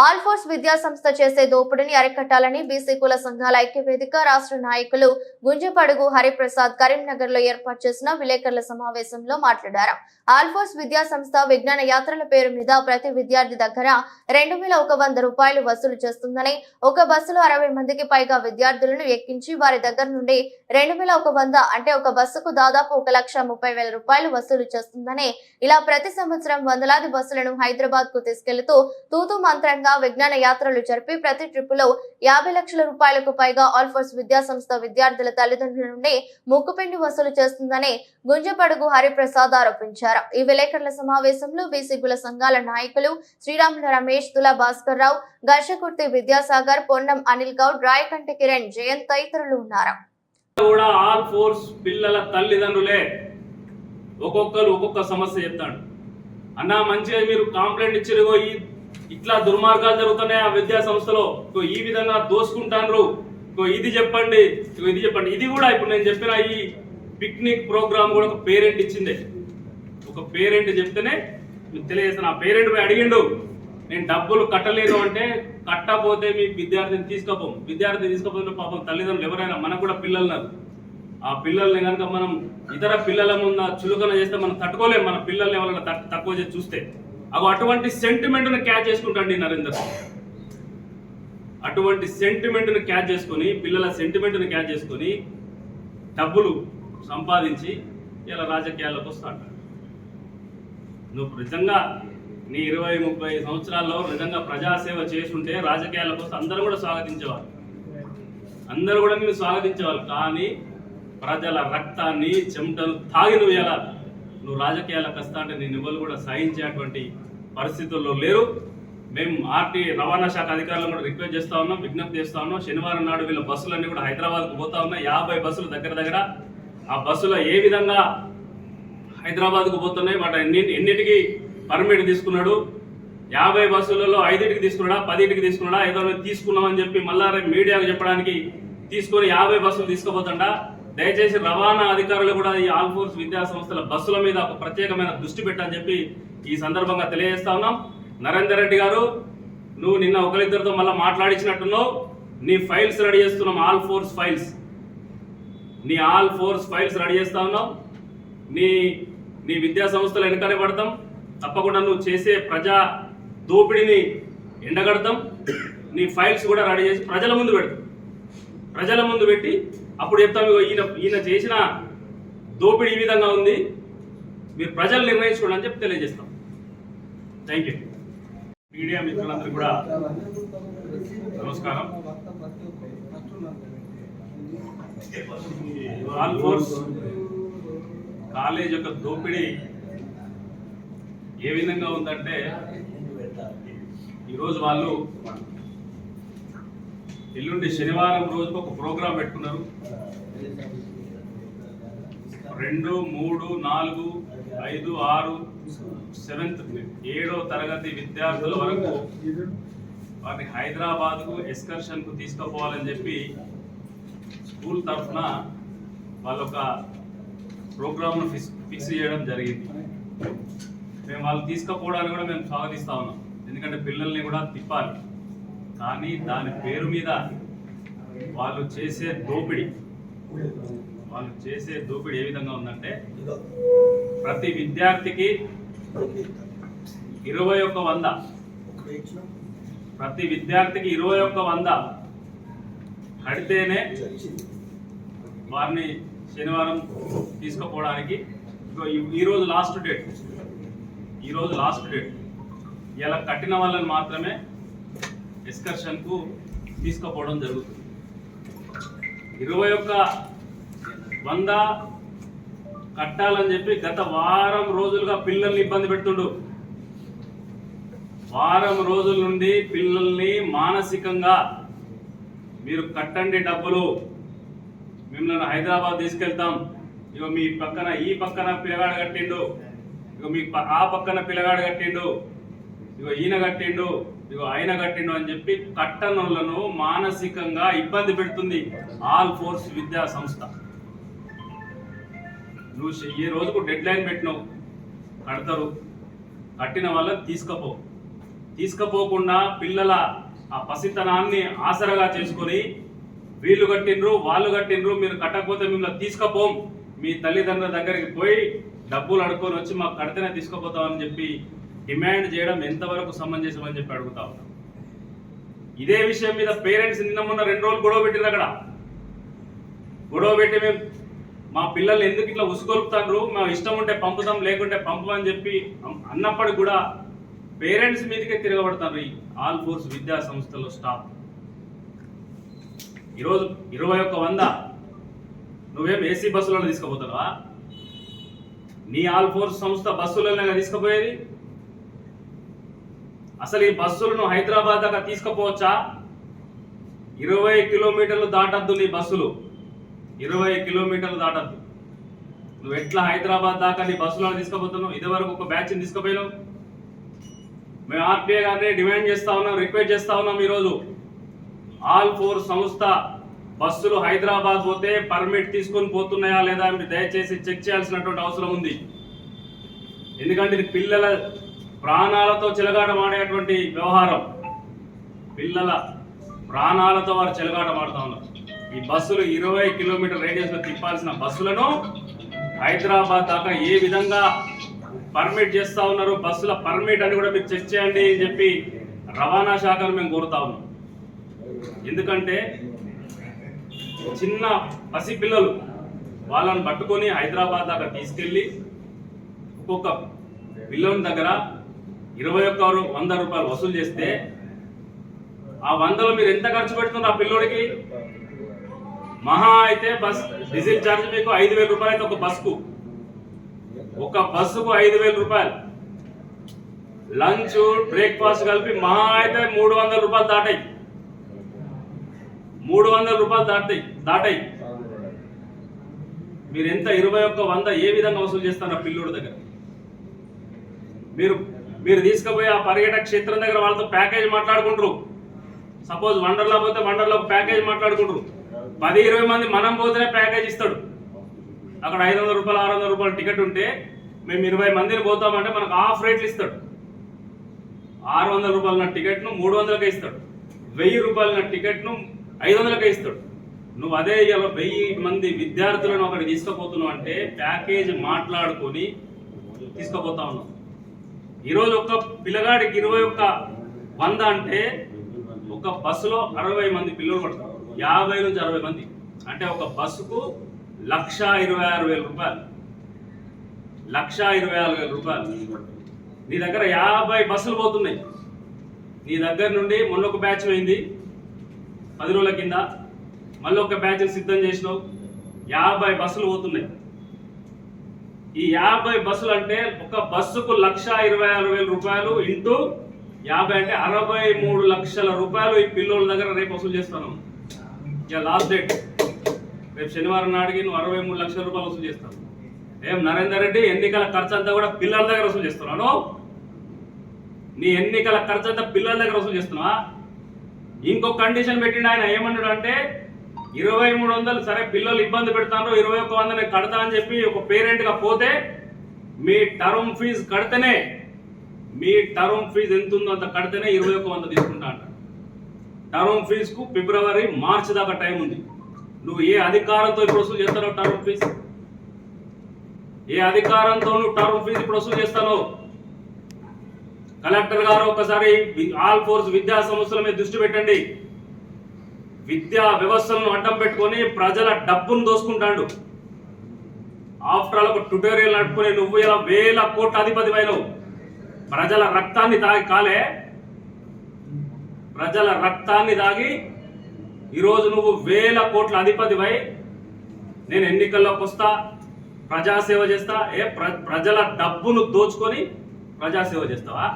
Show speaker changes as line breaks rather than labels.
ఆల్ఫోర్స్ విద్యా సంస్థ చేసే దోపిడీని అరికట్టాలని బీసీ కుల సంఘాల ఐక్య వేదిక రాష్ట్ర నాయకులు గుంజపడుగు హరిప్రసాద్ కరీంనగర్లో ఏర్పాటు చేసిన విలేకరుల సమావేశంలో మాట్లాడారు. ఆల్ఫోర్స్ విద్యా సంస్థ విజ్ఞాన యాత్రల పేరు మీద ప్రతి విద్యార్థి దగ్గర రెండు వేల ఒక వంద రూపాయలు వసూలు చేస్తుందని ఒక బస్సులో అరవై మందికి పైగా విద్యార్థులను ఎక్కించి వారి దగ్గర నుండి రెండు వేల ఒక వంద అంటే ఒక బస్సుకు దాదాపు ఒక లక్ష ముప్పై వేల రూపాయలు వసూలు చేస్తుందని ఇలా ప్రతి సంవత్సరం వందలాది బస్సులను హైదరాబాద్కు తీసుకెళ్తూ తూతూ మంత్రంగా విజ్ఞాన యాత్రలు జరిపి ప్రతి ట్రిప్పులో యాభై లక్షల రూపాయలకు పైగా ఆల్ఫోర్స్ విద్యా సంస్థ విద్యార్థుల తల్లిదండ్రుల నుండి ముక్కుపిండి వసూలు చేస్తుందని గుంజపడుగు హరిప్రసాద్ ఆరోపించారు. ఈ విలేకరుల సమావేశంలో బీసీ కుల సంఘాల నాయకులు శ్రీరాముల రమేష్ తులా భాస్కర్ రావు ఘర్షకుర్తి విద్యాసాగర్ పొన్నం అనిల్ గౌడ్ రాయకంటి కిరణ్ జయంత్ తదితరులు ఉన్నారు.
కూడా ఆల్ ఫోర్స్ పిల్లల తల్లిదండ్రులే ఒక్కొక్కరు ఒక్కొక్క సమస్య చెప్తాడు. అన్నా మంచిగా మీరు కాంప్లైంట్ ఇచ్చిరుగో ఈ ఇట్లా దుర్మార్గాలు జరుగుతున్నాయి ఆ విద్యా సంస్థలో. ఈ విధంగా దోసుకుంటాండ్రు. ఇది చెప్పండి. ఇది చెప్పండి. ఇది కూడా ఇప్పుడు నేను చెప్పిన ఈ పిక్నిక్ ప్రోగ్రామ్ కూడా ఒక పేరెంట్ ఇచ్చిందే. ఒక పేరెంట్ చెప్తేనే తెలియజేస్తాను. ఆ పేరెంట్ పోయి అడిగిండు నేను డబ్బులు కట్టలేదు అంటే కట్టపోతే మీ విద్యార్థిని తీసుకోపోం విద్యార్థి తీసుకోపోతే పాపం తల్లిదండ్రులు ఎవరైనా మనకు కూడా పిల్లలు ఉన్నారు ఆ పిల్లల్ని కనుక మనం ఇతర పిల్లల ముందు చులుకన చేస్తే మనం తట్టుకోలేము మన పిల్లల్ని ఎవరైనా తక్కువ చేసి చూస్తే. అగో అటువంటి సెంటిమెంట్ను క్యాచ్ చేసుకుంటాండి నరేందర్. అటువంటి సెంటిమెంట్ను క్యాచ్ చేసుకొని పిల్లల సెంటిమెంట్ను క్యాచ్ చేసుకొని డబ్బులు సంపాదించి ఇలా రాజకీయాల్లోకి వస్తాడు నువ్వు నిజంగా నీ ఇరవై ముప్పై సంవత్సరాల్లో నిజంగా ప్రజాసేవ చేస్తుంటే రాజకీయాలకు వస్తే అందరూ కూడా స్వాగతించేవారు అందరూ కూడా నేను స్వాగతించేవారు కానీ ప్రజల రక్తాన్ని చెమటను తాగి నువ్వు ఎలా నువ్వు రాజకీయాలకు వస్తా అంటే నేను ఇవ్వలు కూడా సహించేటువంటి పరిస్థితుల్లో లేరు. మేము ఆర్టీ రవాణా శాఖ అధికారులను కూడా రిక్వెస్ట్ చేస్తా ఉన్నాం విజ్ఞప్తి చేస్తా ఉన్నాం. శనివారం నాడు వీళ్ళ బస్సులన్నీ కూడా హైదరాబాద్కు పోతా ఉన్నాయి. యాభై బస్సులు దగ్గర దగ్గర ఆ బస్సులో ఏ విధంగా హైదరాబాద్కు పోతున్నాయి వాటి ఎన్ని ఎన్నిటికి పర్మిట్ తీసుకున్నాడు? యాభై బస్సులలో ఐదింటికి తీసుకున్నాడా? పదింటికి తీసుకున్నాడా? ఏదో తీసుకున్నామని చెప్పి మళ్ళా రేపు మీడియాకు చెప్పడానికి తీసుకొని యాభై బస్సులు తీసుకుపోతుండా? దయచేసి రవాణా అధికారులు కూడా ఈ ఆల్ ఫోర్స్ విద్యా సంస్థల బస్సుల మీద ఒక ప్రత్యేకమైన దృష్టి పెట్టని చెప్పి ఈ సందర్భంగా తెలియజేస్తా ఉన్నాం. నరేందర్ రెడ్డి గారు నువ్వు నిన్న ఒకరిద్దరితో మళ్ళీ మాట్లాడించినట్టున్నావు నీ ఫైల్స్ రెడీ చేస్తున్నాం ఆల్ ఫోర్స్ ఫైల్స్. నీ ఆల్ ఫోర్స్ ఫైల్స్ రెడీ చేస్తా ఉన్నాం. నీ నీ విద్యా సంస్థలు వెనకనే పడతాం. తప్పకుండా నువ్వు చేసే ప్రజా దోపిడీని ఎండగడతాం. నీ ఫైల్స్ కూడా రెడీ చేసి ప్రజల ముందు పెడతాం. ప్రజల ముందు పెట్టి అప్పుడు చెప్తాం ఈయన ఈయన చేసిన దోపిడీ ఈ విధంగా ఉంది. మీరు ప్రజలు నిర్ణయించుకోండి అని చెప్పి తెలియజేస్తాం. థ్యాంక్ యూ మీడియా మిత్రులందరూ కూడా నమస్కారం. ఆల్ ఫోర్స్ కాలేజ్ యొక్క దోపిడీ ఏ విధంగా ఉందంటే ఈరోజు వాళ్ళు ఎల్లుండి శనివారం రోజుకు ఒక ప్రోగ్రాం పెట్టుకున్నారు. రెండు మూడు నాలుగు ఐదు ఆరు సెవెంత్ ఏడో తరగతి విద్యార్థుల వరకు వారిని హైదరాబాద్కు ఎక్స్కర్షన్కు తీసుకుపోవాలని చెప్పి స్కూల్ తరఫున వాళ్ళు ఒక ప్రోగ్రామ్ను ఫిక్స్ ఫిక్స్ చేయడం జరిగింది. మేము వాళ్ళు తీసుకుపోవడానికి కూడా మేము స్వాగతిస్తా ఉన్నాం. ఎందుకంటే పిల్లల్ని కూడా తిప్పాలి. కానీ దాని పేరు మీద వాళ్ళు చేసే దోపిడీ వాళ్ళు చేసే దోపిడీ ఏ విధంగా ఉందంటే ప్రతి విద్యార్థికి ఇరవై ఒక్క వంద ప్రతి విద్యార్థికి ఇరవై ఒక్క వంద కడితేనే వారిని శనివారం తీసుకుపోవడానికి. ఈరోజు ఈ- రోజు లాస్ట్ డేట్. ఈరోజు లాస్ట్ డేట్. ఇలా కట్టిన వాళ్ళని మాత్రమే డిస్కషన్కు తీసుకుపోవడం జరుగుతుంది. ఇరవై ఒక్క వంద కట్టాలని చెప్పి గత వారం రోజులుగా పిల్లల్ని ఇబ్బంది పెడుతుండు. వారం రోజుల నుండి పిల్లల్ని మానసికంగా మీరు కట్టండి డబ్బులు మిమ్మల్ని హైదరాబాద్ తీసుకెళ్తాం. ఇగో మీ పక్కన ఈ పక్కన పిల్లగాడు కట్టిండు. ఇగో మీ ప- ఆ పక్కన పిల్లగాడు కట్టిండు. ఇక ఈయన కట్టిండు. ఇదిగో ఆయన కట్టిండు అని చెప్పి కట్టనులను మానసికంగా ఇబ్బంది పెడుతుంది ఆల్ ఫోర్స్ విద్యా సంస్థ. నువ్వు ఈ రోజుకు డెడ్ లైన్ పెట్టినావు. కడతారు. కట్టిన వాళ్ళని తీసుకపో. తీసుకపోకుండా పిల్లల ఆ పసితనాన్ని ఆసరగా చేసుకొని వీళ్ళు కట్టిండ్రు వాళ్ళు కట్టిండ్రు మీరు కట్టకపోతే మిమ్మల్ని తీసుకపోం. మీ తల్లిదండ్రుల దగ్గరికి పోయి డబ్బులు అడుక్కొని వచ్చి మాకు కడితేనే తీసుకుపోతామని చెప్పి డిమాండ్ చేయడం ఎంతవరకు సమంజసం అని చెప్పి అడుగుతా ఉన్నాం. ఇదే విషయం మీద పేరెంట్స్ నిన్న మొన్న రెండు రోజులు గొడవ పెట్టింది అక్కడ. గొడవ పెట్టి మేము మా పిల్లలు ఎందుకు ఇట్లా ఉసుకొలుపుతారు మేము ఇష్టం ఉంటే పంపుతాం లేకుంటే పంపమని చెప్పి అన్నప్పటికి కూడా పేరెంట్స్ మీదకే తిరగబడతారు ఈ ఆల్ ఫోర్స్ విద్యా సంస్థలో స్టాఫ్. ఈరోజు ఇరవై ఒక్క వంద. నువ్వేం ఏసీ బస్సులలో తీసుకుపోతావా? నీ ఆల్ ఫోర్స్ సంస్థ బస్సులలో తీసుకుపోయేది? అసలు ఈ బస్సులను హైదరాబాద్ దాకా తీసుకుపోవచ్చా? ఇరవై కిలోమీటర్లు దాటద్దు నీ బస్సులు. ఇరవై కిలోమీటర్లు దాటద్దు. నువ్వు ఎట్లా హైదరాబాద్ దాకా నీ బస్సులను తీసుకుపోతున్నావు? ఇదివరకు ఒక బ్యాచ్ తీసుకుపోయినావు. మేము ఆర్టీఐ గారిని డిమాండ్ చేస్తా ఉన్నాం రిక్వెస్ట్ చేస్తా ఉన్నాం ఈరోజు. ఆల్ ఫోర్ సంస్థ బస్సులు హైదరాబాద్ పోతే పర్మిట్ తీసుకొని పోతున్నాయా లేదా మీరు దయచేసి చెక్ చేయాల్సినటువంటి అవసరం ఉంది. ఎందుకంటే ఇది పిల్లల ప్రాణాలతో చిలగాటమాడేటువంటి వ్యవహారం పిల్లల ప్రాణాలతో వారు చెలగాటమాడుతా ఉన్నారు. ఈ బస్సులు ఇరవై కిలోమీటర్ రేడియస్లో తిప్పాల్సిన బస్సులను హైదరాబాద్ దాకా ఏ విధంగా పర్మిట్ చేస్తూ ఉన్నారు బస్సుల పర్మిట్ అని కూడా మీరు చెక్ చేయండి అని చెప్పి రవాణా శాఖను మేము కోరుతా ఉన్నాం. ఎందుకంటే చిన్న పసి పిల్లలు వాళ్ళని పట్టుకొని హైదరాబాద్ దాకా తీసుకెళ్ళి ఒక్కొక్క పిల్లల దగ్గర ఇరవై ఒక్క వంద రూపాయలు వసూలు చేస్తే ఆ వందలో మీరు ఎంత ఖర్చు పెడుతున్నారు ఆ పిల్లోడికి? మహా అయితే బస్ డీజిల్ ఛార్జ్ మీకు ఐదు వేల రూపాయలు అయితే ఒక బస్కు. ఒక బస్సుకు ఐదు వేల రూపాయలు. లంచ్ బ్రేక్ఫాస్ట్ కలిపి మహా అయితే మూడు వందల రూపాయలు దాటాయి. మూడు వందల రూపాయలు దాటాయి దాటాయి. మీరు ఎంత ఇరవై ఒక్క వంద ఏ విధంగా వసూలు చేస్తారు ఆ పిల్లోడి దగ్గర? మీరు మీరు తీసుకుపోయి ఆ పర్యాటక క్షేత్రం దగ్గర వాళ్ళతో ప్యాకేజ్ మాట్లాడుకుంటారు. సపోజ్ వండర్లా పోతే వండర్లో ప్యాకేజ్ మాట్లాడుకుంటారు. పది ఇరవై మంది మనం పోతేనే ప్యాకేజ్ ఇస్తాడు. అక్కడ ఐదు వందల రూపాయలు ఆరు వందల రూపాయలు టికెట్ ఉంటే మేము ఇరవై మందిని పోతామంటే మనకు హాఫ్ రేట్లు ఇస్తాడు. ఆరు వందల రూపాయల టికెట్ను మూడు వందలకే ఇస్తాడు. వెయ్యి రూపాయల టికెట్ను ఐదు వందలకే ఇస్తాడు. నువ్వు అదే ఇవాళ వెయ్యి మంది విద్యార్థులను ఒకటి తీసుకుపోతున్నావు అంటే ప్యాకేజ్ మాట్లాడుకొని తీసుకుపోతా ఉన్నావు. ఈరోజు ఒక పిల్లగాడికి ఇరవై ఒక్క వంద అంటే ఒక బస్సులో అరవై మంది పిల్లలు పడతారు. యాభై నుంచి అరవై మంది. అంటే ఒక బస్సుకు లక్ష ఇరవై ఆరు వేల రూపాయలు. లక్ష ఇరవై ఆరు వేల రూపాయలు. నీ దగ్గర యాభై బస్సులు పోతున్నాయి. నీ దగ్గర నుండి మొన్న ఒక బ్యాచ్ పోయింది. పది రోజుల కింద. మళ్ళీ ఒక బ్యాచ్ సిద్ధం చేసినావు. యాభై బస్సులు పోతున్నాయి. ఈ యాభై బస్సులు అంటే ఒక బస్సుకు లక్ష ఇరవై ఆరు వేల రూపాయలు ఇంటూ యాభై అంటే అరవై మూడు లక్షల రూపాయలు ఈ పిల్లోల దగ్గర రేపు వసూలు చేస్తాను. ఇక లాస్ట్ డేట్ రేపు శనివారం నాటికి నువ్వు అరవై మూడు లక్షల రూపాయలు వసూలు చేస్తాను ఏం నరేందర్ రెడ్డి ఎన్నికల ఖర్చు అంతా కూడా పిల్లల దగ్గర వసూలు చేస్తున్నాను నీ ఎన్నికల ఖర్చు అంతా పిల్లల దగ్గర వసూలు చేస్తున్నావా? ఇంకొక కండిషన్ పెట్టిండు ఆయన ఏమన్నాడు అంటే ఇరవై మూడు వందలు సరే పిల్లలు ఇబ్బంది పెడతాను ఇరవై ఒక్క వంద నేను కడతా అని చెప్పి ఒక పేరెంట్గా పోతే మీ టర్మ్ ఫీజు కడితేనే మీ టర్మ్ ఫీజు ఎంత ఉందో అంత కడితేనే ఇరవై ఒక్క వంద తీసుకుంటా అంట. టర్మ్ ఫీజుకు ఫిబ్రవరి మార్చ్ దాకా టైం ఉంది. నువ్వు ఏ అధికారంతో ఇప్పుడు వసూలు చేస్తావు టర్మ్ ఫీజు? ఏ అధికారంతో నువ్వు టర్మ్ ఫీజు ఇప్పుడు వసూలు చేస్తావు కలెక్టర్ గారు ఒకసారి ఆల్ ఫోర్స్ విద్యా సంస్థల మీద దృష్టి పెట్టండి. విద్యా వ్యవస్థలను అడ్డం పెట్టుకొని ప్రజల డబ్బును దోసుకుంటాడు. ఆఫ్టర్ ఆల్ ఒక ట్యుటోరియల్ నడుపుకొని నువ్వు ఇలా వేల కోట్ల అధిపతి అయినవు ప్రజల రక్తాన్ని తాగి కాలే. ప్రజల రక్తాన్ని దాగి ఈరోజు నువ్వు వేల కోట్ల అధిపతివై నేను ఎన్నికల్లోకి వస్తా ప్రజాసేవ చేస్తా ఏ ప్ర ప్రజల డబ్బును దోచుకొని ప్రజాసేవ చేస్తావా?